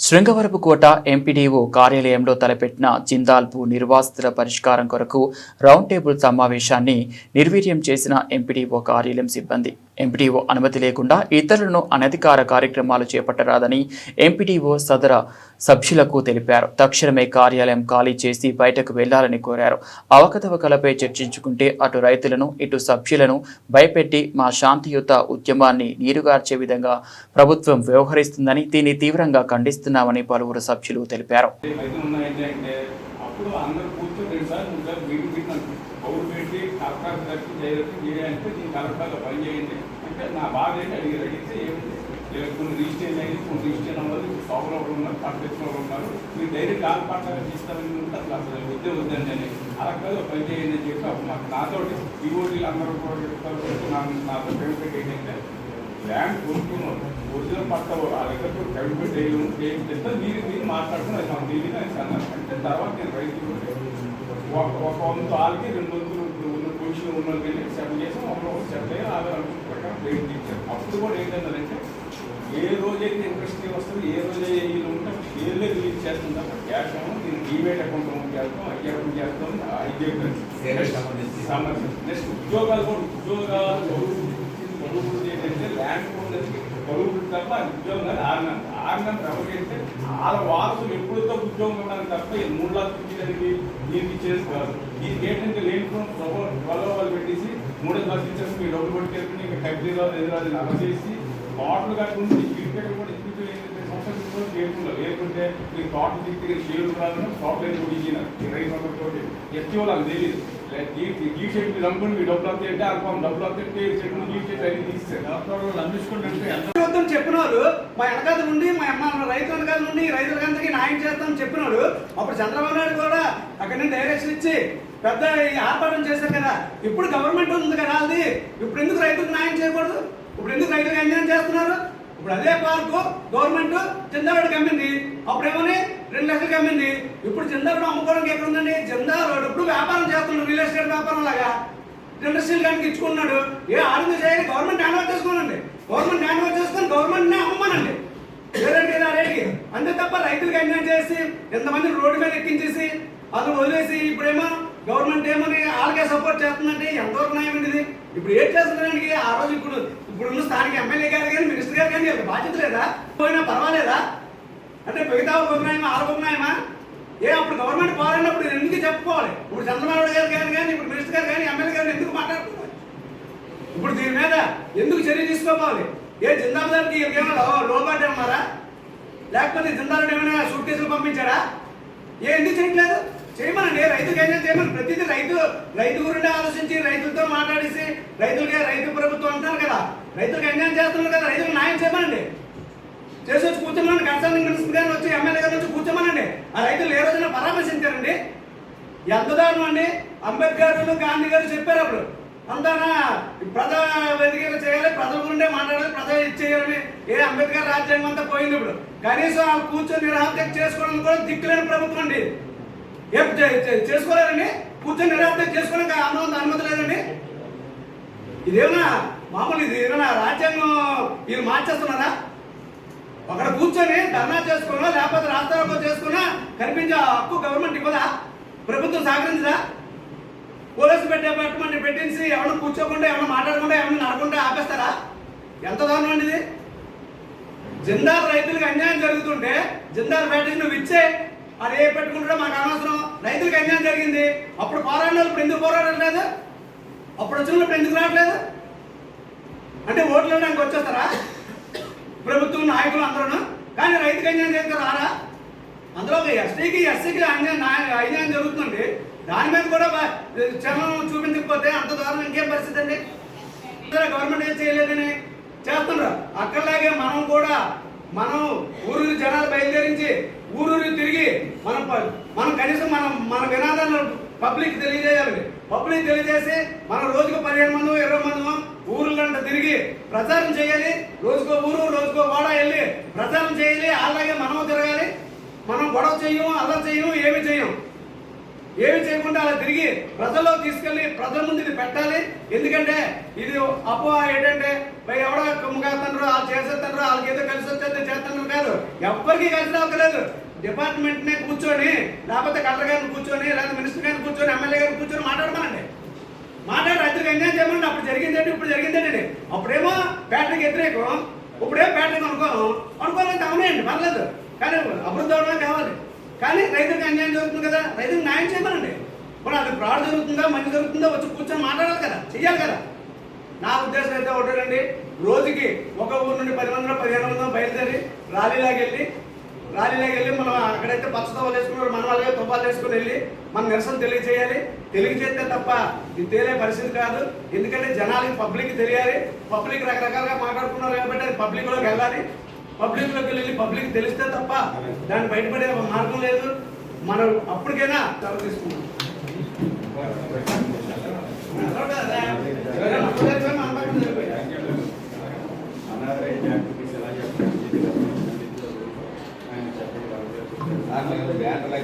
శృంగవరపు కోట MPDO కార్యాలయంలో తలపెట్టిన జిందాల్పు నిర్వాసితుల పరిష్కారం కొరకు రౌండ్ టేబుల్ సమావేశాన్ని నిర్వీర్యం చేసిన ఎంపీడీఓ కార్యాలయం సిబ్బంది. ఎంపీడీఓ అనుమతి లేకుండా ఇతరులను అనధికార కార్యక్రమాలు చేపట్టరాదని ఎంపీడీఓ సదర సభ్యులకు తెలిపారు. తక్షణమే కార్యాలయం ఖాళీ చేసి బయటకు వెళ్ళాలని కోరారు. అవకతవకలపై చర్చించుకుంటే అటు రైతులను ఇటు సభ్యులను భయపెట్టి మా శాంతియుత ఉద్యమాన్ని నీరుగార్చే విధంగా ప్రభుత్వం వ్యవహరిస్తుందని దీన్ని తీవ్రంగా చేస్తున్నామని పలువురు సభ్యులు తెలిపారు. అయితే ఉన్నాయంటే అప్పుడు అందరూ కూర్చొని రెండు పని చేయండి అంటే నా బాధ ఏంటి అడిగి కొన్ని రిజిస్ట్రేషన్ అయ్యింది కొన్ని రిజిస్ట్రేషన్ అవ్వాలి షాపులో ఒకరు ఉన్నారు పంట ఒకరు ఉన్నారు మీరు డైరెక్ట్ కాలు పట్టాలని తీస్తారని ఉంటే అసలు అసలు వద్దే వద్దండి అని అలా కాదు పని చేయండి అని చెప్పి అప్పుడు మాకు నాతోటి ఈఓటీలు అందరూ కూడా చెప్తారు నాతో పేమెంట్ ఏంటంటే ల్యాండ్ కొనుక్కున్నారు ఒరిజినల్ పట్ట ఆ దగ్గర కూడా కమిట్మెంట్ చేస్తే మీరు మీరు మాట్లాడుకుని అది మాకు తెలియదు అని అన్నారు అంటే తర్వాత నేను రైతులు ఒక ఒక వంతు వాళ్ళకి రెండు వంతులు ఇప్పుడు ఉన్న పొజిషన్ ఉన్న సెటిల్ చేసాం ఒకరు సెటిల్ అయ్యి ఆధార్ ప్రకారం పేమెంట్ ఇచ్చారు అప్పుడు కూడా ఏంటన్నారంటే ఏ రోజైతే ఇంట్రెస్ట్ వస్తుంది ఏ రోజైతే వీళ్ళు ఉంటే షేర్లే రిలీజ్ చేస్తుందా క్యాష్ దీనికి డిమేట్ అకౌంట్ ఓపెన్ చేస్తాం ఐ అకౌంట్ చేస్తాం. సంబంధించి. నెక్స్ట్ ఉద్యోగాలు కూడా ఉద్యోగాలు ఏంటంటే ల్యాండ్ తప్ప ఉద్యోగం కాదు ఆర్నం ఆర్నం ఎవరికైతే వాళ్ళ వారసులు ఎప్పుడుతో ఉద్యోగం ఉండడానికి తప్ప ఈ మూడు లక్షలు ఇచ్చేదానికి దీనికి ఇచ్చేసి కాదు దీనికి ఏంటంటే లేనిపోయిన లేని వాళ్ళు పెట్టేసి మూడు లక్షలు ఇచ్చేసి మీ డబ్బులు పట్టుకెళ్ళి ఇంకా కంపెనీలో ఎదురాది అలసేసి తోటలు కట్టుకుంటే క్రికెట్ కూడా ఇప్పుడు ఏంటంటే సంవత్సరం చేయకుండా లేకుంటే మీరు తోట. దిక్కు షేర్లు రాదు తోటలు కూడా ఇచ్చినారు ఈ రైతు ఒకటి ఎస్టీ వాళ్ళకి తెలియదు గీ షెట్ మీరు అమ్ముకుని మీ డబ్బులు వస్తాయి అంటే అనుకోం డబ్బులు వస్తే షెట్ గీ షెట్ అన్ని తీస్తారు చెప్పినోడు మా వెనకాల నుండి మా అమ్మ రైతు వెనకాల నుండి రైతులకందరికీ న్యాయం చేస్తామని చెప్పినోడు అప్పుడు చంద్రబాబు నాయుడు కూడా అక్కడి నుంచి డైరెక్షన్ ఇచ్చి పెద్ద ఈ ఆర్భాటం చేశారు కదా. ఇప్పుడు గవర్నమెంట్ ఉంది కదా అది. ఇప్పుడు ఎందుకు రైతులకు న్యాయం చేయకూడదు? ఇప్పుడు ఎందుకు రైతులకు అన్యాయం చేస్తున్నారు? ఇప్పుడు అదే పార్కు గవర్నమెంట్ చందారోడ్కి అమ్మింది అప్పుడు ఏమని రెండు లక్షలకి అమ్మింది. ఇప్పుడు చందారోడ్ అమ్ముకోవడానికి ఎక్కడ ఉందండి? చందారోడ్ ఇప్పుడు వ్యాపారం చేస్తున్నాడు రియల్ ఎస్టేట్ వ్యాపారం లాగా. ఇండస్ట్రియల్ కనుక ఇచ్చుకున్నాడు ఏ ఆనంద చేయాలి? గవర్నమెంట్ హ్యాండ్ ఓవర్ చేసుకోనండి. గవర్నమెంట్ హ్యాండ్ ఓవర్ చేసుకొని గవర్నమెంట్ నే అమ్మమనండి. లేదంటే ఇలా రేటుకి అంతే తప్ప రైతులకు అన్యాయం చేసి ఎంతమంది రోడ్డు మీద ఎక్కించేసి అతను వదిలేసి ఇప్పుడేమో గవర్నమెంట్ ఏమని వాళ్ళకే సపోర్ట్ చేస్తుందంటే ఎంతవరకు న్యాయం ఇది? ఇప్పుడు ఏం చేస్తున్నారండి? ఆ రోజు ఇప్పుడు ఇప్పుడున్న స్థానిక ఎమ్మెల్యే గారు కానీ మినిస్టర్ గారు కానీ బాధ్యత లేదా? పోయినా పర్వాలేదా? అంటే మిగతా ఉపన్యాయమా ఆరు ఉపన్యాయమా ఏ అప్పుడు గవర్నమెంట్ పోరాడినప్పుడు ఎందుకు చెప్పుకోవాలి? ఇప్పుడు చంద్రబాబు నాయుడు గారు కానీ కానీ ఇప్పుడు మినిస్టర్ గారు కానీ ఎమ్మెల్యే గారు ఎందుకు మాట్లాడుతున్నారు? ఇప్పుడు దీని మీద ఎందుకు చర్య తీసుకోవాలి? ఏ జిందాల్దార్కి ఏమైనా లోబాట్ అన్నారా లేకపోతే జిందాలు ఏమైనా సూట్ కేసులు పంపించారా? ఏ ఎందుకు చేయట్లేదు? చేయమనండి రైతుకి ఏదైనా చేయమని ప్రతిదీ రైతు రైతు గురించి ఆలోచించి రైతులతో మాట్లాడేసి రైతులకే రైతు ప్రభుత్వం అంటారు కదా. రైతులకు అన్యాయం చేస్తున్నారు కదా రైతులకు న్యాయం చేయమనండి. చేసి వచ్చి కూర్చోమని కన్సల్టింగ్ మినిస్టర్ గారిని వచ్చి ఎమ్మెల్యే గారు వచ్చి కూర్చోమనండి. ఆ రైతులు ఏ రోజున పరామర్శించారండి? ఎంత దారుణం అండి? అంబేద్కర్ గాంధీ గారు చెప్పారు అప్పుడు. అంతానా ప్రజా వెదిగేలా చేయాలి ప్రజల గురిండే మాట్లాడాలి ప్రజలు ఇచ్చేయాలని ఏ అంబేద్కర్ రాజ్యాంగం అంతా పోయింది ఇప్పుడు. కనీసం వాళ్ళు కూర్చొని నిరాధ్యత చేసుకోవడానికి కూడా దిక్కులేని ప్రభుత్వం అండి. ఏం చేసుకోలేరండి కూర్చొని నిరాధ్యత చేసుకోవడానికి అనుమతి అనుమతి లేదండి. ఇదేమన్నా మామూలు ఇది ఏమైనా రాజ్యాంగం వీళ్ళు మార్చేస్తున్నారా? అక్కడ కూర్చొని ధర్నా చేసుకున్నా లేకపోతే రాస్తారోకో చేసుకున్నా కనిపించే హక్కు గవర్నమెంట్ ఇవ్వదా ప్రభుత్వం సహకరించదా? పోలీసు పెట్టే పెట్టమని పెట్టించి ఎవరు కూర్చోకుండా ఎవరు మాట్లాడకుండా ఎవరు నడకుండా ఆపేస్తారా? ఎంత దారుణం అండి ఇది? జిందాల్ రైతులకు అన్యాయం జరుగుతుంటే జిందాల్ బ్యాటరీ నువ్వు ఇచ్చే అది ఏ పెట్టుకుంటాడో మాకు అనవసరం. రైతులకు అన్యాయం జరిగింది. అప్పుడు పోరాడిన ఇప్పుడు ఎందుకు పోరాడట్లేదు అప్పుడు వచ్చినప్పుడు ఎందుకు రావట్లేదు? అంటే ఓట్లు వేయడానికి వచ్చేస్తారా? ప్రభుత్వం నాయకులు అందరూ కానీ రైతుకి అన్యాయం చేస్తారు రారా? అందులో ఒక ఎస్టీకి ఎస్సీకి అన్యాయం అన్యాయం జరుగుతుంది దాని మీద కూడా చర్మం చూపించకపోతే అంత దారుణం ఇంకేం పరిస్థితి అండి? గవర్నమెంట్ ఏం చేయలేదని చేస్తున్నారు అక్కడలాగే మనం కూడా మనం ఊరు జనాలు బయలుదేరించి ఊరూరు తిరిగి మనం ప- మనం కనీసం మనం మన వినాదాలను పబ్లిక్ తెలియజేయాలి పబ్లిక్ తెలియజేసి మనం రోజుకు పదిహేను మంది ఇరవై మంది ఊర్లంట తిరిగి ప్రచారం చేయాలి. రోజుకో ఊరు రోజుకో వాడ వెళ్ళి ప్రచారం చేయాలి. అలాగే మనం తిరగాలి. మనం గొడవ చేయము అలా చేయము ఏమి చేయము. ఏమి చేయకుండా అలా తిరిగి ప్రజల్లో తీసుకెళ్ళి ప్రజల ముందు ఇది పెట్టాలి. ఎందుకంటే ఇది అపో ఏంటంటే పై ఎవడో కొమ్ము వాళ్ళు చేసేస్తున్నారు వాళ్ళకి ఏదో కలిసి వచ్చేది చేస్తున్నారు కాదు. ఎవ్వరికి కలిసి రావట్లేదు. డిపార్ట్మెంట్ నే కూర్చొని లేకపోతే కలెక్టర్ గారిని కూర్చొని లేదా మినిస్టర్ గారిని కూర్చొని ఎమ్మెల్యే గారిని కూర్చొని మాట్లాడమనండి. మాట్లాడి రైతులకు ఎంజాయ్ చేయమండి అప్పుడు జరిగిందంటే ఇప్పుడు జరిగిందండి. అప్పుడేమో బ్యాటరీకి వ్యతిరేకం ఇప్పుడేమో బ్యాటరీకి అనుకోను అనుకోవాలంటే అవునండి పర్లేదు. కానీ అభివృద్ధి అవడమే కావాలి. కానీ రైతులకు అన్యాయం జరుగుతుంది కదా రైతులకు న్యాయం చేయమనండి. మరి అది ఫ్రాడ్ జరుగుతుందా మంచి జరుగుతుందా వచ్చి కూర్చొని మాట్లాడాలి కదా చెయ్యాలి కదా. నా ఉద్దేశం అయితే ఒకటేనండి. రోజుకి ఒక ఊరు నుండి పది మందిలో పదిహేను మందిలో బయలుదేరి ర్యాలీలాగా వెళ్ళి ర్యాలీలోకి వెళ్ళి మనం అక్కడైతే పచ్చ వేసుకున్నారు మన వాళ్ళే తువ్వాలు వేసుకుని వెళ్ళి మన నిరసన తెలియజేయాలి. తెలియజేస్తే తప్ప ఇది తేలే పరిస్థితి కాదు. ఎందుకంటే జనాలకి పబ్లిక్ తెలియాలి. పబ్లిక్ రకరకాలుగా మాట్లాడుకున్నారు కాబట్టి అది పబ్లిక్లోకి వెళ్ళాలి. పబ్లిక్లోకి వెళ్ళి పబ్లిక్ తెలిస్తే తప్ప దాన్ని బయటపడే మార్గం లేదు. మనం అప్పటికైనా చొరవ తీసుకున్నాం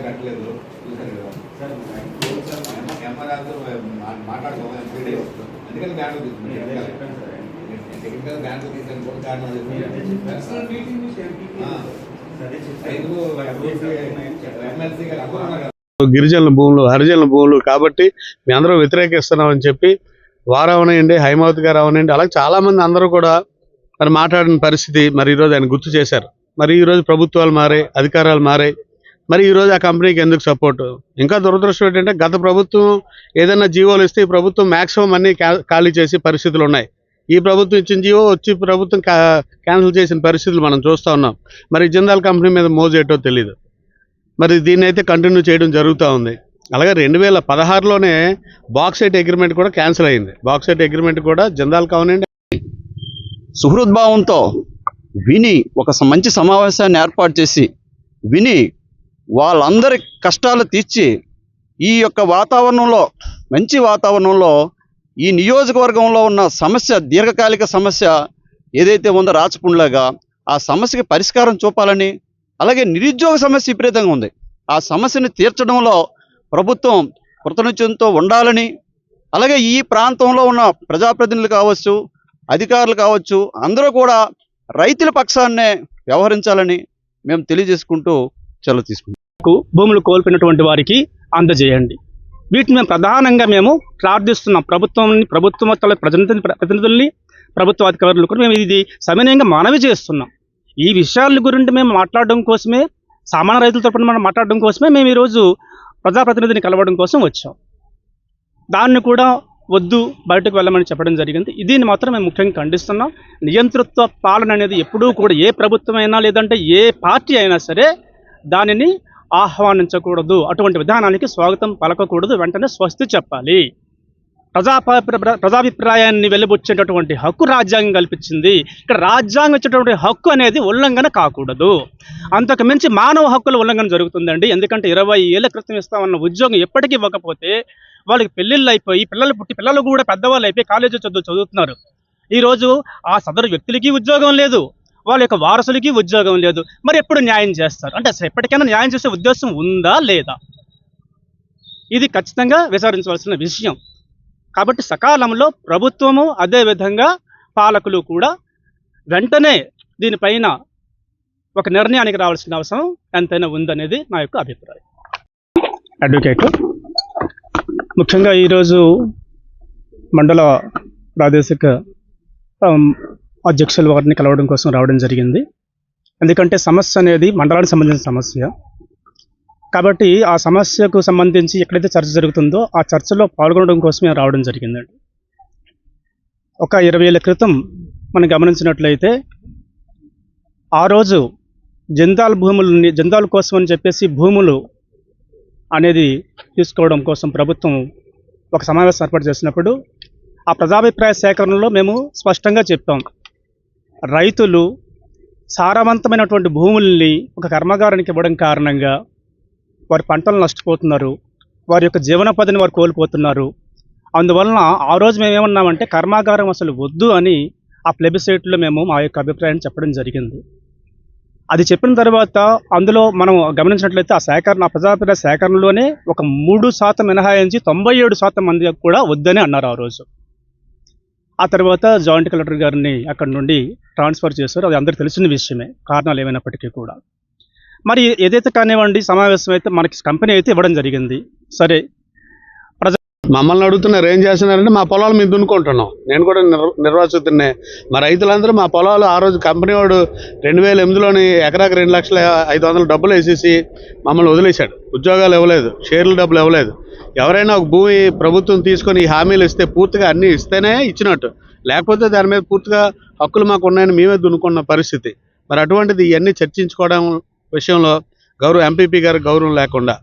పెట్టలేదు. కదా. మాట్లాడుకోవాలి అందుకని తీసుకున్నాను టెక్నికల్ తీసాను కూడా కారణం ఎమ్మెల్సీ గారు. గిరిజనుల భూములు హరిజనుల భూములు కాబట్టి మీ అందరూ వ్యతిరేకిస్తున్నామని చెప్పి వారు అవనండి హైమావతి గారు అవనండి అలాగే చాలా మంది అందరూ కూడా మరి మాట్లాడిన పరిస్థితి మరి ఈరోజు ఆయన గుర్తు చేశారు. మరి ఈరోజు ప్రభుత్వాలు మారాయి అధికారాలు మారాయి. మరి ఈరోజు ఆ కంపెనీకి ఎందుకు సపోర్ట్ ఇంకా దురదృష్టం ఏంటంటే గత ప్రభుత్వం ఏదైనా జీవోలు ఇస్తే ఈ ప్రభుత్వం మ్యాక్సిమం అన్ని ఖాళీ చేసే పరిస్థితులు ఉన్నాయి. ఈ ప్రభుత్వం ఇచ్చిన జీవో వచ్చి ప్రభుత్వం కా- క్యాన్సిల్ చేసిన పరిస్థితులు మనం చూస్తూ ఉన్నాం. మరి జిందాల్ కంపెనీ మీద మోజేటో తెలియదు మరి దీన్ని అయితే కంటిన్యూ చేయడం జరుగుతూ ఉంది. అలాగే రెండు వేల పదహారులోనే బాక్సైట్ అగ్రిమెంట్ కూడా క్యాన్సిల్ అయింది. బాక్సైట్ అగ్రిమెంట్ కూడా జిందాల్ కావనండి సుహృద్భావంతో విని ఒక మంచి సమావేశాన్ని ఏర్పాటు చేసి విని వాళ్ళందరి కష్టాలు తీర్చి ఈ యొక్క వాతావరణంలో మంచి వాతావరణంలో ఈ నియోజకవర్గంలో ఉన్న సమస్య దీర్ఘకాలిక సమస్య ఏదైతే ఉందో రాచపుండ్లాగా ఆ సమస్యకి పరిష్కారం చూపాలని అలాగే నిరుద్యోగ సమస్య విపరీతంగా ఉంది. ఆ సమస్యను తీర్చడంలో ప్రభుత్వం కృతనిత్యంతో ఉండాలని అలాగే ఈ ప్రాంతంలో ఉన్న ప్రజాప్రతినిధులు కావచ్చు అధికారులు కావచ్చు అందరూ కూడా రైతుల పక్షాన్నే వ్యవహరించాలని మేము తెలియజేసుకుంటూ సెలవు తీసుకుంటాం. భూములు కోల్పోయినటువంటి వారికి అందజేయండి. వీటిని మేము ప్రధానంగా మేము ప్రార్థిస్తున్నాం. ప్రభుత్వాన్ని ప్రభుత్వ ప్రతినిధి ప్రతినిధుల్ని ప్రభుత్వ అధికారులు కూడా మేము ఇది సమన్వయంగా మనవి చేస్తున్నాం. ఈ విషయాల గురించి మేము మాట్లాడడం కోసమే సామాన్య రైతుల తరపున మనం మాట్లాడడం కోసమే మేము ఈరోజు ప్రజాప్రతినిధిని కలవడం కోసం వచ్చాం. దాన్ని కూడా వద్దు బయటకు వెళ్ళమని చెప్పడం జరిగింది. దీన్ని మాత్రం మేము ముఖ్యంగా ఖండిస్తున్నాం. నియంతృత్వ పాలన అనేది ఎప్పుడూ కూడా ఏ ప్రభుత్వం అయినా లేదంటే ఏ పార్టీ అయినా సరే దానిని ఆహ్వానించకూడదు. అటువంటి విధానానికి స్వాగతం పలకకూడదు. వెంటనే స్వస్తి చెప్పాలి. ప్రజా ప్రజాభిప్రాయాన్ని వెలిబుచ్చేటటువంటి హక్కు రాజ్యాంగం కల్పించింది. ఇక్కడ రాజ్యాంగం ఇచ్చేటటువంటి హక్కు అనేది ఉల్లంఘన కాకూడదు. అంతకు మించి మానవ హక్కుల ఉల్లంఘన జరుగుతుందండి. ఎందుకంటే ఇరవై ఏళ్ళ క్రితం ఇస్తామన్న ఉద్యోగం ఎప్పటికీ ఇవ్వకపోతే వాళ్ళకి పెళ్ళిళ్ళు అయిపోయి పిల్లలు పుట్టి పిల్లలు కూడా పెద్దవాళ్ళు అయిపోయి కాలేజీ చదువు చదువుతున్నారు. ఈరోజు ఆ సదరు వ్యక్తులకి ఉద్యోగం లేదు. వాళ్ళ యొక్క వారసులకి ఉద్యోగం లేదు. మరి ఎప్పుడు న్యాయం చేస్తారు? అంటే అసలు ఎప్పటికైనా న్యాయం చేసే ఉద్దేశం ఉందా లేదా? ఇది ఖచ్చితంగా విచారించవలసిన విషయం. కాబట్టి సకాలంలో ప్రభుత్వము అదేవిధంగా పాలకులు కూడా వెంటనే దీనిపైన ఒక నిర్ణయానికి రావాల్సిన అవసరం ఎంతైనా ఉందనేది నా యొక్క అభిప్రాయం. అడ్వకేట్ ముఖ్యంగా ఈరోజు మండల ప్రాదేశిక అధ్యక్షులు వారిని కలవడం కోసం రావడం జరిగింది. ఎందుకంటే సమస్య అనేది మండలానికి సంబంధించిన సమస్య. కాబట్టి ఆ సమస్యకు సంబంధించి ఎక్కడైతే చర్చ జరుగుతుందో ఆ చర్చలో పాల్గొనడం కోసమే రావడం జరిగిందండి ఒక ఇరవై ఏళ్ళ క్రితం మనం గమనించినట్లయితే ఆ రోజు జందాల్ భూములని జందాల కోసం అని చెప్పేసి భూములు అనేది తీసుకోవడం కోసం ప్రభుత్వం ఒక సమావేశం ఏర్పాటు చేసినప్పుడు ఆ ప్రజాభిప్రాయ సేకరణలో మేము స్పష్టంగా చెప్పాం. రైతులు సారవంతమైనటువంటి భూముల్ని ఒక కర్మాగారానికి ఇవ్వడం కారణంగా వారి పంటలు నష్టపోతున్నారు. వారి యొక్క జీవనోపాధిని వారు కోల్పోతున్నారు. అందువలన ఆ రోజు మేము ఏమన్నామంటే కర్మాగారం అసలు వద్దు అని ఆ ప్లెబిసైట్లో మేము మా యొక్క అభిప్రాయం చెప్పడం జరిగింది. అది చెప్పిన తర్వాత అందులో మనం గమనించినట్లయితే ఆ సేకరణ ఆ సేకరణలోనే ఒక మూడు శాతం మినహాయించి తొంభై ఏడు శాతం మంది కూడా వద్దని అన్నారు ఆ రోజు. ఆ తర్వాత జాయింట్ కలెక్టర్ గారిని అక్కడ నుండి ట్రాన్స్ఫర్ చేశారు. అది అందరికీ తెలిసిన విషయమే. కారణాలు ఏమైనప్పటికీ కూడా. మరి ఏదైతే కానివ్వండి సమావేశం అయితే మనకి కంపెనీ అయితే ఇవ్వడం జరిగింది. సరే మమ్మల్ని అడుగుతున్నారు ఏం చేస్తున్నారంటే మా పొలాలు మేము దున్నుకుంటున్నాం. నేను కూడా నిర్ నిర్వాసితున్నే మా రైతులందరూ మా పొలాలు ఆ రోజు కంపెనీ వాడు రెండు వేల ఎనిమిదిలోని ఎకరాకు రెండు లక్షల ఐదు వందల డబ్బులు వేసేసి మమ్మల్ని వదిలేశాడు. ఉద్యోగాలు ఇవ్వలేదు షేర్ల డబ్బులు ఇవ్వలేదు. ఎవరైనా ఒక భూమి ప్రభుత్వం తీసుకొని హామీలు ఇస్తే పూర్తిగా అన్నీ ఇస్తేనే ఇచ్చినట్టు. లేకపోతే దాని మీద పూర్తిగా హక్కులు మాకు ఉన్నాయని మేమే దున్నుకున్న పరిస్థితి. మరి అటువంటిది ఇవన్నీ చర్చించుకోవడం విషయంలో గౌరవ ఎంపీపీ గారు గౌరవం లేకుండా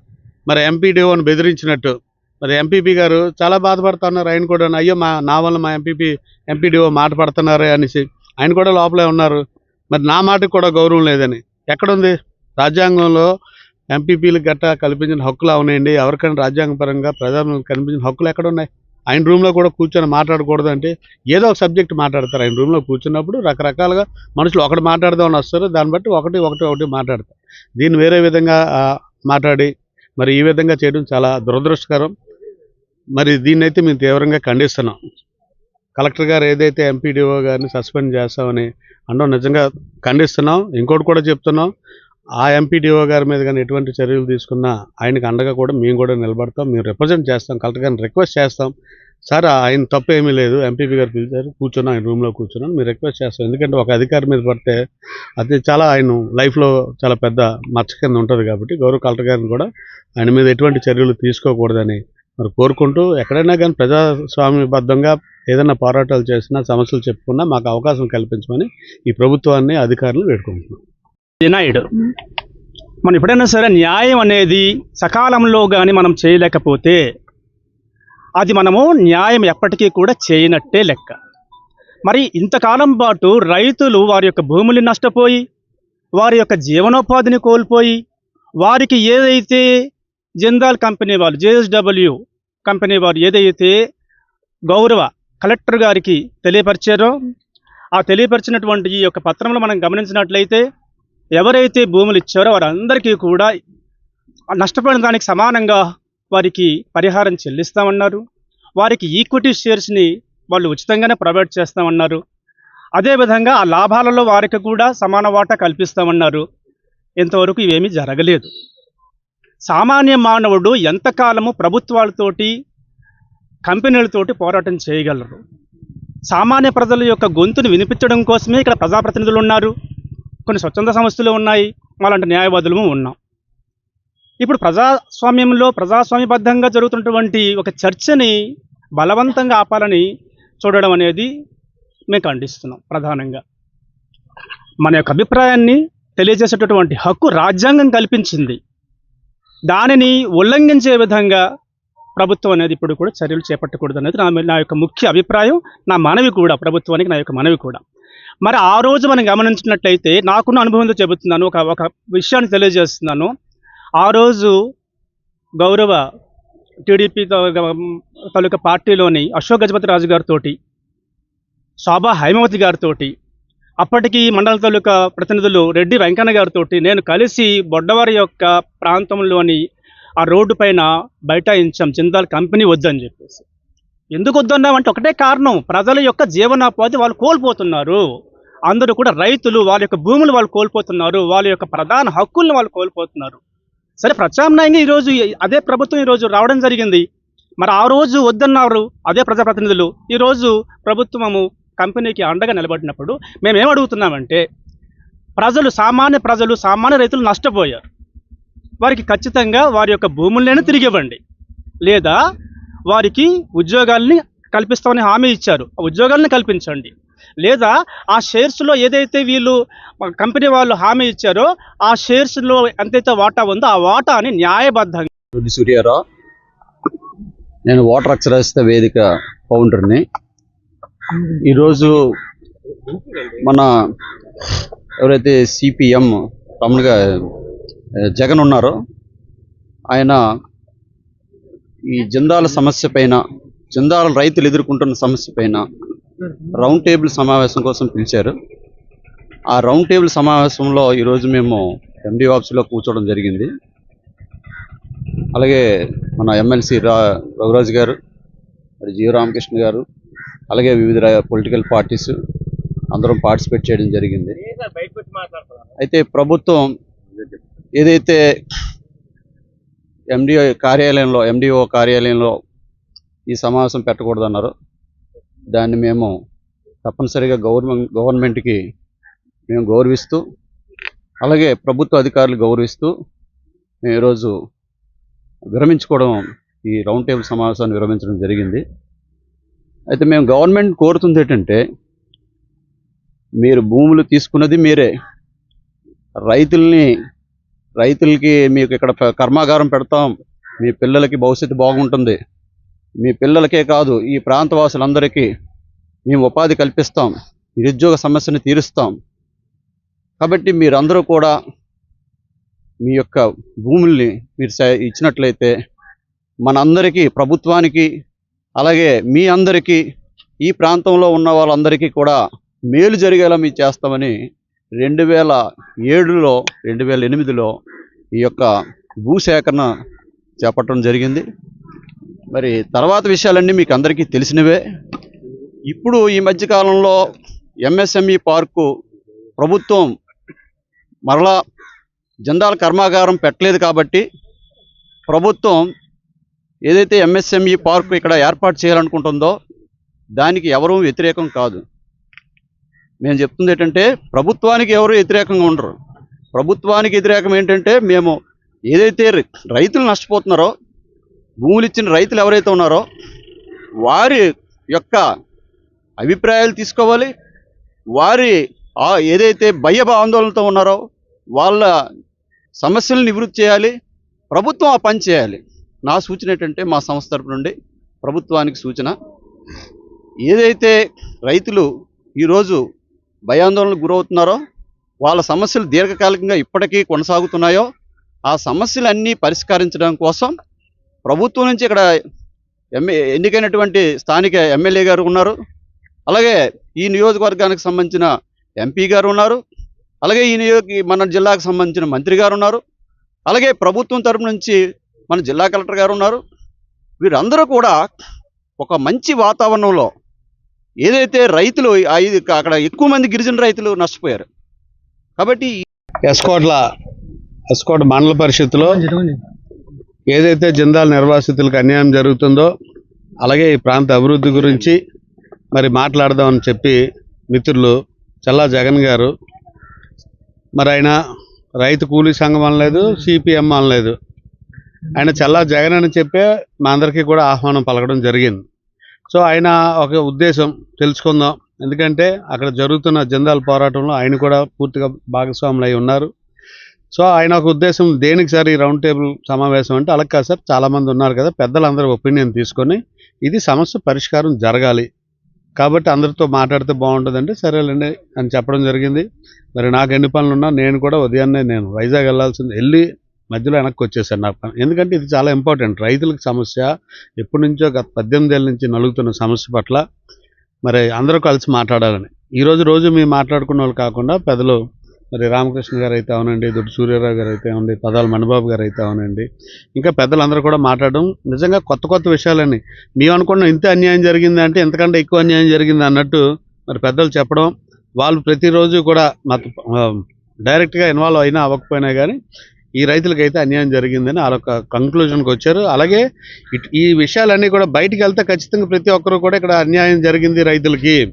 మరి ఎంపీడీఓని బెదిరించినట్టు మరి ఎంపీపీ గారు చాలా బాధపడుతున్నారు. ఆయన కూడా అయ్యో మా నా వల్ల మా ఎంపీపీ ఎంపీడీఓ మాట పడుతున్నారు అనేసి. ఆయన కూడా లోపలే ఉన్నారు. మరి నా మాటకు కూడా గౌరవం లేదని. ఎక్కడుంది? రాజ్యాంగంలో ఎంపీపీలకు గట్టా కల్పించిన హక్కులు అవునాయండి. ఎవరికైనా రాజ్యాంగపరంగా ప్రజలకు కనిపించిన హక్కులు ఎక్కడున్నాయి? ఆయన రూమ్లో కూడా కూర్చొని మాట్లాడకూడదు అంటే ఏదో ఒక సబ్జెక్ట్ మాట్లాడతారు. ఆయన రూమ్లో కూర్చున్నప్పుడు రకరకాలుగా మనుషులు ఒకటి మాట్లాడదామని వస్తారు. దాన్ని బట్టి ఒకటి ఒకటి ఒకటి మాట్లాడతారు. దీన్ని వేరే విధంగా మాట్లాడి మరి ఈ విధంగా చేయడం చాలా దురదృష్టకరం. మరి దీన్ని అయితే మేము తీవ్రంగా ఖండిస్తున్నాం. కలెక్టర్ గారు ఏదైతే ఎంపీడీఓ గారిని సస్పెండ్ చేస్తామని అనడం నిజంగా ఖండిస్తున్నాం. ఇంకోటి కూడా చెప్తున్నాం. ఆ ఎంపీడీఓ గారి మీద కానీ ఎటువంటి చర్యలు తీసుకున్నా ఆయనకు అండగా కూడా మేము కూడా నిలబడతాం. మేము రిప్రజెంట్ చేస్తాం. కలెక్టర్ గారిని రిక్వెస్ట్ చేస్తాం. సార్ ఆయన తప్పు ఏమీ లేదు. ఎంపీపీ గారు పిలిచారు. కూర్చున్నాం. ఆయన రూమ్లో కూర్చున్నాం. మీరు రిక్వెస్ట్ చేస్తాం. ఎందుకంటే ఒక అధికారి మీద పడితే అది చాలా ఆయన లైఫ్లో చాలా పెద్ద మచ్చ కింద ఉంటుంది కాబట్టి గౌరవ కలెక్టర్ గారిని కూడా ఆయన మీద ఎటువంటి చర్యలు తీసుకోకూడదని మరి కోరుకుంటూ ఎక్కడైనా కానీ ప్రజాస్వామ్యబద్ధంగా ఏదైనా పోరాటాలు చేసినా సమస్యలు చెప్పుకున్నా మాకు అవకాశం కల్పించమని ఈ ప్రభుత్వాన్ని అధికారులు వేడుకుంటున్నాం. వినాయుడు మనం ఎప్పుడైనా సరే న్యాయం అనేది సకాలంలో కానీ మనం చేయలేకపోతే అది మనము న్యాయం ఎప్పటికీ కూడా చేయనట్టే లెక్క. మరి ఇంతకాలం పాటు రైతులు వారి యొక్క భూములు నష్టపోయి వారి యొక్క జీవనోపాధిని కోల్పోయి వారికి ఏదైతే జిందాల్ కంపెనీ వాళ్ళు జేఎస్డబ్ల్యూ కంపెనీ వారు ఏదైతే గౌరవ కలెక్టర్ గారికి తెలియపరిచారో ఆ తెలియపరిచినటువంటి ఈ యొక్క పత్రంలో మనం గమనించినట్లయితే ఎవరైతే భూములు ఇచ్చారో వారందరికీ కూడా నష్టపోయిన దానికి సమానంగా వారికి పరిహారం చెల్లిస్తామన్నారు. వారికి ఈక్విటీ షేర్స్ని వాళ్ళు ఉచితంగానే ప్రొవైడ్ చేస్తామన్నారు. అదేవిధంగా ఆ లాభాలలో వారికి కూడా సమాన వాటా కల్పిస్తామన్నారు. ఇంతవరకు ఇవేమీ జరగలేదు. సామాన్య మానవుడు ఎంతకాలము ప్రభుత్వాలతోటి కంపెనీలతోటి పోరాటం చేయగలరు? సామాన్య ప్రజల యొక్క గొంతును వినిపించడం కోసమే ఇక్కడ ప్రజాప్రతినిధులు ఉన్నారు. కొన్ని స్వచ్ఛంద సంస్థలు ఉన్నాయి. మాలాంటి న్యాయవాదులము ఉన్నాం. ఇప్పుడు ప్రజాస్వామ్యంలో ప్రజాస్వామ్యబద్ధంగా జరుగుతున్నటువంటి ఒక చర్చని బలవంతంగా ఆపాలని చూడడం అనేది మేము ఖండిస్తున్నాం ప్రధానంగా. మన యొక్క అభిప్రాయాన్ని తెలియజేసేటటువంటి హక్కు రాజ్యాంగం కల్పించింది. దానిని ఉల్లంఘించే విధంగా ప్రభుత్వం అనేది ఇప్పుడు కూడా చర్యలు చేపట్టకూడదు అనేది నా నా యొక్క ముఖ్య అభిప్రాయం. నా మనవి కూడా ప్రభుత్వానికి నా యొక్క మనవి కూడా. మరి ఆ రోజు మనం గమనించినట్లయితే నాకున్న అనుభవంతో చెబుతున్నాను. ఒక ఒక విషయాన్ని తెలియజేస్తున్నాను. ఆ రోజు గౌరవ టీడీపీ తాలూకా పార్టీలోని అశోక్ గజపతి రాజు గారితో శోభా హైమవతి గారితో అప్పటికి మండల తాలూకా ప్రతినిధులు రెడ్డి వెంకన్న గారితో నేను కలిసి బొడ్డవారి యొక్క ప్రాంతంలోని ఆ రోడ్డు పైన బైఠాయించాం జిందాల్ కంపెనీ వద్దని చెప్పేసి. ఎందుకు వద్దన్నామంటే ఒకటే కారణం ప్రజల యొక్క జీవనోపాధి వాళ్ళు కోల్పోతున్నారు. అందరూ కూడా రైతులు వాళ్ళ యొక్క భూములు వాళ్ళు కోల్పోతున్నారు వాళ్ళ యొక్క ప్రధాన హక్కుల్ని వాళ్ళు కోల్పోతున్నారు. సరే ప్రత్యామ్నాయంగా ఈరోజు అదే ప్రభుత్వం ఈరోజు రావడం జరిగింది. మరి ఆ రోజు వద్దన్నారు అదే ప్రజాప్రతినిధులు. ఈరోజు ప్రభుత్వము కంపెనీకి అండగా నిలబడినప్పుడు మేము ఏమడుగుతున్నామంటే ప్రజలు సామాన్య ప్రజలు సామాన్య రైతులు నష్టపోయారు. వారికి ఖచ్చితంగా వారి యొక్క భూములనే తిరిగి ఇవ్వండి. లేదా వారికి ఉద్యోగాల్ని కల్పిస్తామని హామీ ఇచ్చారు. ఆ ఉద్యోగాలను కల్పించండి. లేదా ఆ షేర్స్లో ఏదైతే వీళ్ళు కంపెనీ వాళ్ళు హామీ ఇచ్చారో ఆ షేర్స్లో ఎంతైతే వాటా ఉందో ఆ వాటాని న్యాయబద్ధంగా సూర్యారావు. నేను వాటర్ అక్షరాస్యత వేదిక ఫౌండర్ని ఈరోజు మన ఎవరైతే సిపిఎం కామన్గా జగన్ ఉన్నారో ఆయన ఈ జిందాల సమస్య పైన జిందాల రైతులు ఎదుర్కొంటున్న సమస్య పైన రౌండ్ టేబుల్ సమావేశం కోసం పిలిచారు. ఆ రౌండ్ టేబుల్ సమావేశంలో ఈరోజు మేము ఎండి ఆఫీసులో కూర్చోవడం జరిగింది. అలాగే మన ఎమ్మెల్సీ రా రఘురాజు గారు మరి జీవ రామకృష్ణ గారు అలాగే వివిధ పొలిటికల్ పార్టీస్ అందరం పార్టిసిపేట్ చేయడం జరిగింది. అయితే ప్రభుత్వం ఏదైతే ఎండిఓ కార్యాలయంలో ఎండిఓ కార్యాలయంలో ఈ సమావేశం పెట్టకూడదన్నారు దాన్ని మేము తప్పనిసరిగా గవర్నమెంట్ గవర్నమెంట్కి మేము గౌరవిస్తూ అలాగే ప్రభుత్వ అధికారులు గౌరవిస్తూ మేము ఈరోజు విరమించుకోవడం ఈ రౌండ్ టేబుల్ సమావేశాన్ని విరమించడం జరిగింది. అయితే మేము గవర్నమెంట్ కోరుతుంది ఏంటంటే మీరు భూములు తీసుకున్నది మీరే. రైతుల్ని రైతులకి మీకు ఇక్కడ కర్మాగారం పెడతాం. మీ పిల్లలకి భవిష్యత్తు బాగుంటుంది. మీ పిల్లలకే కాదు ఈ ప్రాంతవాసులందరికీ మేము ఉపాధి కల్పిస్తాం. నిరుద్యోగ సమస్యని తీరుస్తాం. కాబట్టి మీరందరూ కూడా మీ యొక్క భూముల్ని మీరు ఇచ్చినట్లయితే మనందరికీ ప్రభుత్వానికి అలాగే మీ అందరికీ ఈ ప్రాంతంలో ఉన్న వాళ్ళందరికీ కూడా మేలు జరిగేలా మీ చేస్తామని రెండు వేల ఏడులో రెండు వేల ఎనిమిదిలో ఈ యొక్క భూసేకరణ చేపట్టడం జరిగింది. మరి తర్వాత విషయాలన్నీ మీకు అందరికీ తెలిసినవే. ఇప్పుడు ఈ మధ్యకాలంలో ఎంఎస్ఎంఈ పార్కు ప్రభుత్వం మరలా జందాల కర్మాగారం పెట్టలేదు కాబట్టి ప్రభుత్వం ఏదైతే ఎంఎస్ఎంఈ పార్కు ఇక్కడ ఏర్పాటు చేయాలనుకుంటుందో దానికి ఎవరూ వ్యతిరేకం కాదు. మేము చెప్తుంది ఏంటంటే ప్రభుత్వానికి ఎవరు వ్యతిరేకంగా ఉండరు. ప్రభుత్వానికి వ్యతిరేకం ఏంటంటే మేము ఏదైతే రైతులు నష్టపోతున్నారో భూములు ఇచ్చిన రైతులు ఎవరైతే ఉన్నారో వారి యొక్క అభిప్రాయాలు తీసుకోవాలి. వారి ఆ ఏదైతే భయ ఆందోళనతో ఉన్నారో వాళ్ళ సమస్యలను నివృత్తి చేయాలి. ప్రభుత్వం ఆ పని చేయాలి. నా సూచన ఏంటంటే మా సంస్థ తరపు నుండి ప్రభుత్వానికి సూచన. ఏదైతే రైతులు ఈరోజు భయాందోళనకు గురవుతున్నారో వాళ్ళ సమస్యలు దీర్ఘకాలికంగా ఇప్పటికీ కొనసాగుతున్నాయో ఆ సమస్యలన్నీ పరిష్కరించడం కోసం ప్రభుత్వం నుంచి ఇక్కడ ఎంఏ ఎన్నికైనటువంటి స్థానిక ఎమ్మెల్యే గారు ఉన్నారు. అలాగే ఈ నియోజకవర్గానికి సంబంధించిన ఎంపీ గారు ఉన్నారు. అలాగే ఈ నియోజక మన జిల్లాకు సంబంధించిన మంత్రి గారు ఉన్నారు. అలాగే ప్రభుత్వం తరపు నుంచి మన జిల్లా కలెక్టర్ గారు ఉన్నారు. వీరందరూ కూడా ఒక మంచి వాతావరణంలో ఏదైతే రైతులు అక్కడ ఎక్కువ మంది గిరిజన రైతులు నష్టపోయారు. కాబట్టి ఎస్కోట్ల ఎస్కోట్ మండల పరిషత్తులో ఏదైతే జిందాల్ నిర్వాసితులకు అన్యాయం జరుగుతుందో అలాగే ఈ ప్రాంత అభివృద్ధి గురించి మరి మాట్లాడదామని చెప్పి మిత్రులు చల్లా జగన్ గారు. మరి ఆయన రైతు కూలీ సంఘం అనలేదు సిపిఎం అనలేదు. ఆయన చల్లా జగన్ అని చెప్పే మా అందరికీ కూడా ఆహ్వానం పలకడం జరిగింది. సో ఆయన ఒక ఉద్దేశం తెలుసుకుందాం. ఎందుకంటే అక్కడ జరుగుతున్న జెండాల పోరాటంలో ఆయన కూడా పూర్తిగా భాగస్వాములు అయి ఉన్నారు. సో ఆయన ఒక ఉద్దేశం దేనికి సార్ ఈ రౌండ్ టేబుల్ సమావేశం అంటే అలా కాదు సార్ చాలామంది ఉన్నారు కదా పెద్దలందరూ ఒపీనియన్ తీసుకొని ఇది సమస్య పరిష్కారం జరగాలి. కాబట్టి అందరితో మాట్లాడితే బాగుంటుందంటే సరేలేండి అని చెప్పడం జరిగింది. మరి నాకు ఎన్ని పనులు ఉన్నా నేను కూడా ఉదయాన్నే నేను వైజాగ్ వెళ్ళాల్సింది వెళ్ళి మధ్యలో వెనక్కి వచ్చేసాను నాకు పని. ఎందుకంటే ఇది చాలా ఇంపార్టెంట్ రైతులకు సమస్య ఎప్పటి నుంచో గత పద్దెనిమిది ఏళ్ళ నుంచి నలుగుతున్న సమస్య పట్ల మరి అందరూ కలిసి మాట్లాడాలని. ఈరోజు రోజు మేము మాట్లాడుకున్న వాళ్ళు కాకుండా పెద్దలు మరి రామకృష్ణ గారు అయితే అవునండి దొడ్డు సూర్యారావు గారు అయితే అవునండి పదాల మణిబాబు గారు అయితే అవునండి. ఇంకా పెద్దలందరూ కూడా మాట్లాడడం నిజంగా కొత్త కొత్త విషయాలని. మేము అనుకున్న ఇంత అన్యాయం జరిగింది అంటే ఎంతకంటే ఎక్కువ అన్యాయం జరిగింది అన్నట్టు మరి పెద్దలు చెప్పడం వాళ్ళు ప్రతిరోజు కూడా మాకు డైరెక్ట్గా ఇన్వాల్వ్ అయినా అవ్వకపోయినా కానీ ఈ రైతులకైతే అన్యాయం జరిగిందని వాళ్ళొక కంక్లూజన్కి వచ్చారు. అలాగే ఇట్- ఈ విషయాలన్నీ కూడా బయటికి వెళ్తే ఖచ్చితంగా ప్రతి ఒక్కరు కూడా ఇక్కడ అన్యాయం జరిగింది రైతులకి.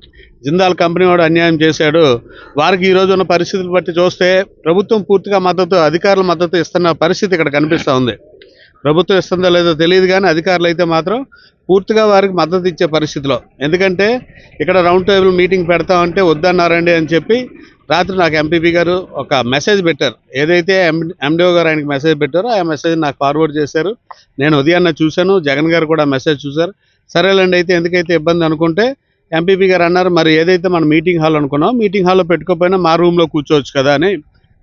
జిందాల్ కంపెనీ వాడు అన్యాయం చేశాడు. వారికి ఈ రోజు ఉన్న పరిస్థితులు బట్టి చూస్తే ప్రభుత్వం పూర్తిగా మద్దతు అధికారుల మద్దతు ఇస్తున్న పరిస్థితి ఇక్కడ కనిపిస్తూ ఉంది. ప్రభుత్వం ఇస్తుందో లేదో తెలియదు కానీ అధికారులు అయితే మాత్రం పూర్తిగా వారికి మద్దతు ఇచ్చే పరిస్థితిలో. ఎందుకంటే ఇక్కడ రౌండ్ టేబుల్ మీటింగ్ పెడతామంటే వద్దన్నారండి అని చెప్పి రాత్రి నాకు ఎంపీపీ గారు ఒక మెసేజ్ పెట్టారు. ఏదైతే ఎండిఓ గారు ఆయనకి మెసేజ్ పెట్టారో ఆ మెసేజ్ నాకు ఫార్వర్డ్ చేశారు. నేను ఉదయాన్నే చూశాను. జగన్ గారు కూడా మెసేజ్ చూశారు. సరేలేండి అయితే ఎందుకైతే ఇబ్బంది అనుకుంటే ఎంపీపీ గారు అన్నారు మరి ఏదైతే మనం మీటింగ్ హాల్ అనుకున్నాం మీటింగ్ హాల్లో పెట్టుకోకపోయినా మా రూమ్లో కూర్చోవచ్చు కదా అని.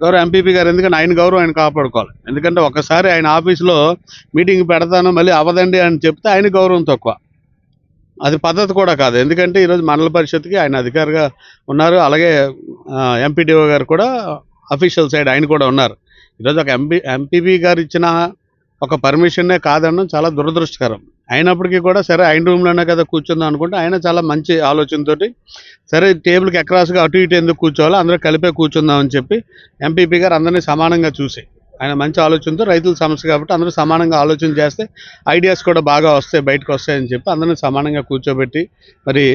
గౌరవ ఎంపీపీ గారు ఎందుకంటే ఆయన గౌరవం ఆయన కాపాడుకోవాలి. ఎందుకంటే ఒకసారి ఆయన ఆఫీస్లో మీటింగ్ పెడతాను మళ్ళీ అవదండి అని చెప్తే ఆయన గౌరవం తక్కువ. అది పద్ధతి కూడా కాదు. ఎందుకంటే ఈరోజు మండల పరిషత్కి ఆయన అధికారిగా ఉన్నారు. అలాగే ఎంపీడీఓ గారు కూడా అఫీషియల్ సైడ్ ఆయన కూడా ఉన్నారు. ఈరోజు ఒక ఎంపీ ఎంపీపీ గారు ఇచ్చిన ఒక పర్మిషన్నే కాదనడం చాలా దురదృష్టకరం. అయినప్పటికీ కూడా సరే ఆయన రూమ్లోనే కదా కూర్చుందాం అనుకుంటే ఆయన చాలా మంచి ఆలోచనతోటి సరే టేబుల్కి ఎక్రాస్గా అటు ఇటు ఎందుకు కూర్చోవాలో అందరూ కలిపే కూర్చుందామని చెప్పి ఎంపీపీ గారు అందరినీ సమానంగా చూసి ఆయన మంచి ఆలోచనతో రైతుల సమస్య కాబట్టి అందరూ సమానంగా ఆలోచన చేస్తే ఐడియాస్ కూడా బాగా వస్తాయి బయటకు వస్తాయని చెప్పి అందరిని సమానంగా కూర్చోబెట్టి మరి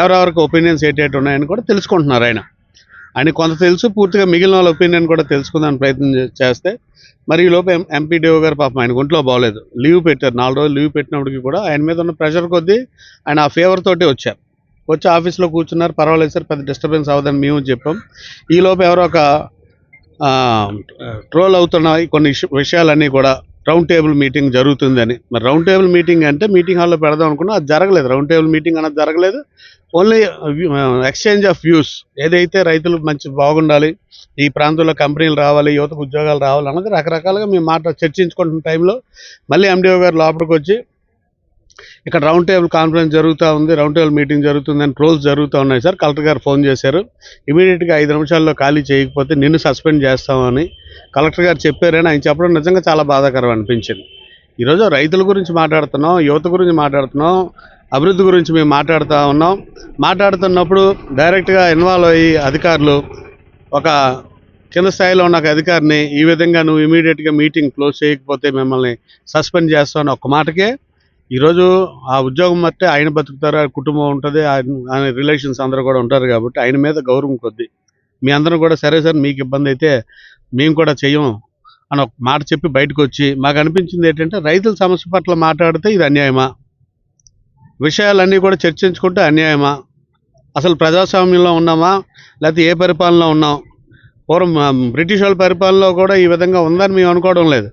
ఎవరెవరికి ఒపీనియన్స్ ఏటేటి ఉన్నాయని కూడా తెలుసుకుంటున్నారు ఆయన. ఆయన కొంత తెలుసు పూర్తిగా మిగిలిన వాళ్ళ ఒపీనియన్ కూడా తెలుసుకుందాని ప్రయత్నం చేస్తే మరి ఈ లోపు ఎం ఎంపీడీఓ గారు పాపం ఆయన ఒంట్లో బాగోలేదు. లీవ్ పెట్టారు నాలుగు రోజులు లీవ్ పెట్టినప్పటికీ కూడా ఆయన మీద ఉన్న ప్రెషర్ కొద్దీ ఆయన ఆ ఫేవర్ తోటి వచ్చారు. వచ్చి ఆఫీస్లో కూర్చున్నారు పర్వాలేదు సార్ పెద్ద డిస్టర్బెన్స్ అవ్వదని మేము చెప్పాం. ఈ లోపు ఎవరో ఒక ట్రోల్ అవుతున్న కొన్ని విషయాలన్నీ కూడా. రౌండ్ టేబుల్ మీటింగ్ జరుగుతుందని. మరి రౌండ్ టేబుల్ మీటింగ్ అంటే మీటింగ్ హాల్లో పెడదాం అనుకున్నా అది జరగలేదు. రౌండ్ టేబుల్ మీటింగ్ అన్నది జరగలేదు. ఓన్లీ ఎక్స్చేంజ్ ఆఫ్ వ్యూస్ ఏదైతే రైతులు మంచి బాగుండాలి ఈ ప్రాంతంలో కంపెనీలు రావాలి యువతకు ఉద్యోగాలు రావాలి అన్నది రకరకాలుగా మేము మాట చర్చించుకుంటున్న టైంలో మళ్ళీ ఎండిఓ గారు లోపలికి వచ్చి ఇక్కడ రౌండ్ టేబుల్ కాన్ఫరెన్స్ జరుగుతూ ఉంది రౌండ్ టేబుల్ మీటింగ్ జరుగుతుందని ట్రోల్స్ జరుగుతూ ఉన్నాయి సార్. కలెక్టర్ గారు ఫోన్ చేశారు. ఇమీడియట్గా ఐదు నిమిషాల్లో ఖాళీ చేయకపోతే నిన్ను సస్పెండ్ చేస్తామని కలెక్టర్ గారు చెప్పారని ఆయన చెప్పడం నిజంగా చాలా బాధాకరం అనిపించింది. ఈరోజు రైతుల గురించి మాట్లాడుతున్నాం యువత గురించి మాట్లాడుతున్నాం అభివృద్ధి గురించి మేము మాట్లాడుతూ ఉన్నాం. మాట్లాడుతున్నప్పుడు డైరెక్ట్గా ఇన్వాల్వ్ అయ్యి అధికారులు ఒక కింద స్థాయిలో ఉన్న ఒక అధికారిని ఈ విధంగా నువ్వు ఇమీడియట్గా మీటింగ్ క్లోజ్ చేయకపోతే మిమ్మల్ని సస్పెండ్ చేస్తామని ఒక మాటకే ఈరోజు ఆ ఉద్యోగం బట్టి ఆయన బతుకుతారు ఆ కుటుంబం ఉంటుంది ఆయన ఆయన రిలేషన్స్ అందరూ కూడా ఉంటారు కాబట్టి ఆయన మీద గౌరవం కొద్ది. మీ అందరూ కూడా సరే సార్ మీకు ఇబ్బంది అయితే మేము కూడా చెయ్యం అని ఒక మాట చెప్పి బయటకు వచ్చి మాకు అనిపించింది ఏంటంటే రైతుల సమస్య పట్ల మాట్లాడితే ఇది అన్యాయమా? విషయాలన్నీ కూడా చర్చించుకుంటే అన్యాయమా? అసలు ప్రజాస్వామ్యంలో ఉన్నామా? లేకపోతే ఏ పరిపాలనలో ఉన్నాం? పూర్వం బ్రిటిష్ వాళ్ళ పరిపాలనలో కూడా ఈ విధంగా ఉందని మేము అనుకోవడం లేదు.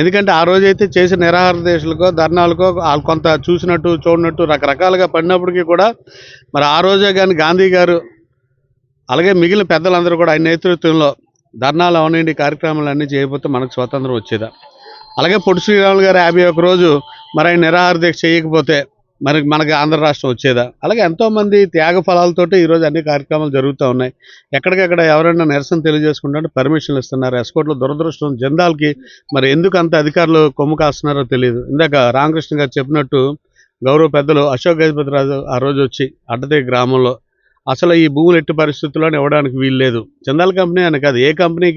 ఎందుకంటే ఆ రోజైతే చేసిన నిరాహార దేశాలకో ధర్నాలకో వాళ్ళు కొంత చూసినట్టు చూడనట్టు రకరకాలుగా పడినప్పటికీ కూడా మరి ఆ రోజే కానీ గాంధీ గారు అలాగే మిగిలిన పెద్దలందరూ కూడా ఆయన నేతృత్వంలో ధర్నాలు అవనండి కార్యక్రమాలు అన్నీ చేయకపోతే మనకు స్వాతంత్రం వచ్చేదా? అలాగే పొట్టి శ్రీరాములు గారు యాభై ఒక రోజు మరి ఆయన నిరాహార దీక్ష చేయకపోతే మరి మనకి ఆంధ్ర రాష్ట్రం వచ్చేదా? అలాగే ఎంతోమంది త్యాగ ఫలాలతోటి ఈరోజు అన్ని కార్యక్రమాలు జరుగుతూ ఉన్నాయి. ఎక్కడికక్కడ ఎవరైనా నిరసన తెలియజేసుకుంటే పర్మిషన్లు ఇస్తున్నారు. ఎస్కోట్లో దురదృష్టం జందాలకి మరి ఎందుకు అంత అధికారులు కొమ్ము కాస్తున్నారో తెలియదు ఇందాక రామకృష్ణ గారు చెప్పినట్టు గౌరవ పెద్దలు అశోక్ గజపతి రాజు ఆ రోజు వచ్చి అడ్డతే గ్రామంలో అసలు ఈ భూములు ఎట్టి పరిస్థితుల్లో ఇవ్వడానికి వీలు లేదు. చందాల కంపెనీ అని కాదు. ఏ కంపెనీ